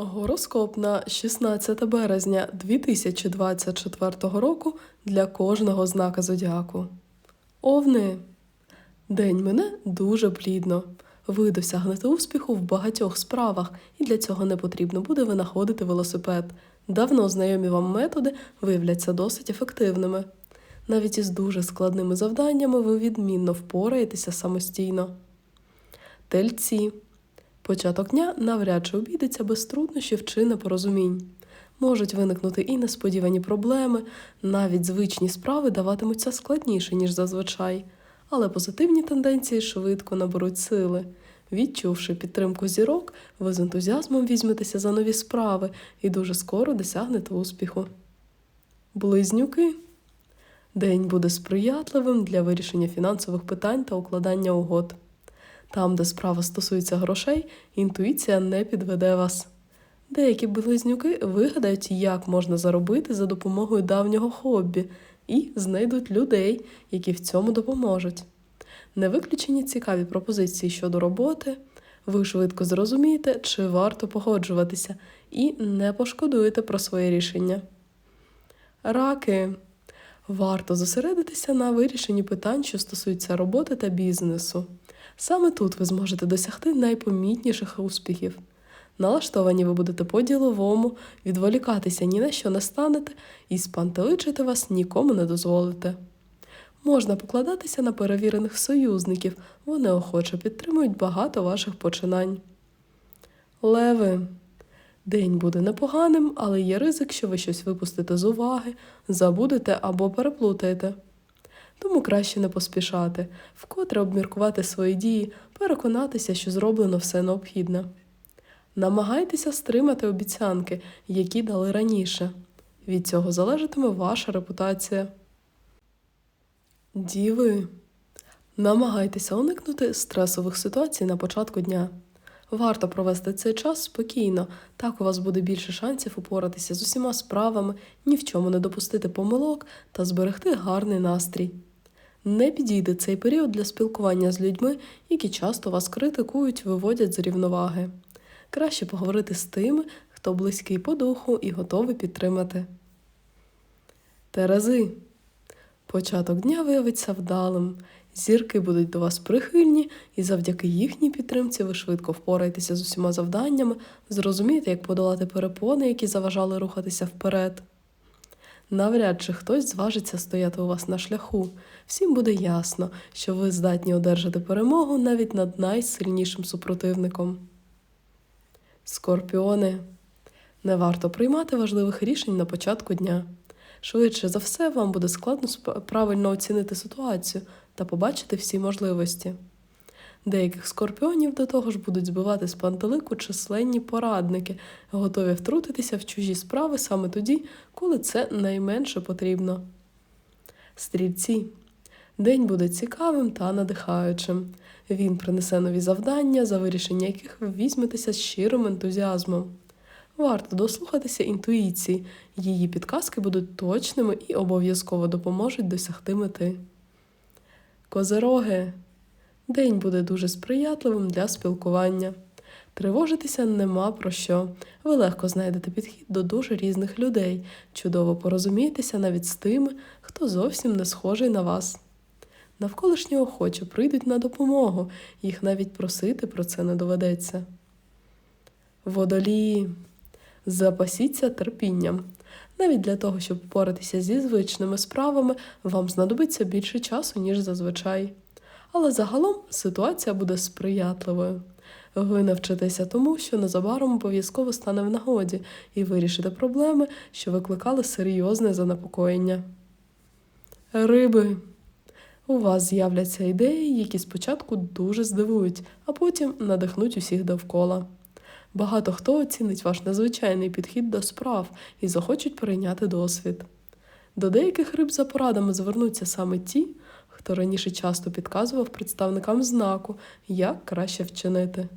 Гороскоп на 16 березня 2024 року для кожного знака зодіаку. Овни. День мине дуже плідно. Ви досягнете успіху в багатьох справах, і для цього не потрібно буде винаходити велосипед. Давно знайомі вам методи виявляться досить ефективними. Навіть із дуже складними завданнями ви відмінно впораєтеся самостійно. Тельці. Початок дня навряд чи обійдеться без труднощів чи непорозумінь. Можуть виникнути і несподівані проблеми, навіть звичні справи даватимуться складніше, ніж зазвичай, але позитивні тенденції швидко наберуть сили. Відчувши підтримку зірок, ви з ентузіазмом візьметеся за нові справи і дуже скоро досягнете успіху. Близнюки. День буде сприятливим для вирішення фінансових питань та укладання угод. Там, де справа стосується грошей, інтуїція не підведе вас. Деякі близнюки вигадають, як можна заробити за допомогою давнього хобі, і знайдуть людей, які в цьому допоможуть. Не виключені цікаві пропозиції щодо роботи, ви швидко зрозумієте, чи варто погоджуватися, і не пошкодуєте про своє рішення. Раки. Варто зосередитися на вирішенні питань, що стосуються роботи та бізнесу. Саме тут ви зможете досягти найпомітніших успіхів. Налаштовані ви будете по-діловому, відволікатися ні на що не станете і спантеличити вас нікому не дозволите. Можна покладатися на перевірених союзників, вони охоче підтримують багато ваших починань. Леви. День буде непоганим, але є ризик, що ви щось випустите з уваги, забудете або переплутаєте. Тому краще не поспішати, вкотре обміркувати свої дії, переконатися, що зроблено все необхідне. Намагайтеся стримати обіцянки, які дали раніше. Від цього залежатиме ваша репутація. Діви. Намагайтеся уникнути стресових ситуацій на початку дня. Варто провести цей час спокійно, так у вас буде більше шансів упоратися з усіма справами, ні в чому не допустити помилок та зберегти гарний настрій. Не підійде цей період для спілкування з людьми, які часто вас критикують, виводять з рівноваги. Краще поговорити з тими, хто близький по духу і готовий підтримати. Терези. Початок дня виявиться вдалим. Зірки будуть до вас прихильні, і завдяки їхній підтримці ви швидко впораєтеся з усіма завданнями, зрозумієте, як подолати перепони, які заважали рухатися вперед. Навряд чи хтось зважиться стояти у вас на шляху. Всім буде ясно, що ви здатні одержати перемогу навіть над найсильнішим супротивником. Скорпіони. Не варто приймати важливих рішень на початку дня. Швидше за все, вам буде складно правильно оцінити ситуацію та побачити всі можливості. Деяких скорпіонів до того ж будуть збивати з пантелику численні порадники, готові втрутитися в чужі справи саме тоді, коли це найменше потрібно. Стрільці. День буде цікавим та надихаючим. Він принесе нові завдання, за вирішення яких ви візьметеся з щирим ентузіазмом. Варто дослухатися інтуїції, її підказки будуть точними і обов'язково допоможуть досягти мети. Козероги. День буде дуже сприятливим для спілкування. Тривожитися нема про що. Ви легко знайдете підхід до дуже різних людей, чудово порозумієтеся навіть з тими, хто зовсім не схожий на вас. Навколишні охоче прийдуть на допомогу, їх навіть просити про це не доведеться. Водолії. Запасіться терпінням. Навіть для того, щоб впоратися зі звичними справами, вам знадобиться більше часу, ніж зазвичай. Але загалом ситуація буде сприятливою. Ви навчитеся тому, що незабаром обов'язково стане в нагоді, і вирішите проблеми, що викликали серйозне занепокоєння. Риби. У вас з'являться ідеї, які спочатку дуже здивують, а потім надихнуть усіх довкола. Багато хто оцінить ваш незвичайний підхід до справ і захочуть перейняти досвід. До деяких риб за порадами звернуться саме ті, хто раніше часто підказував представникам знаку, як краще вчинити.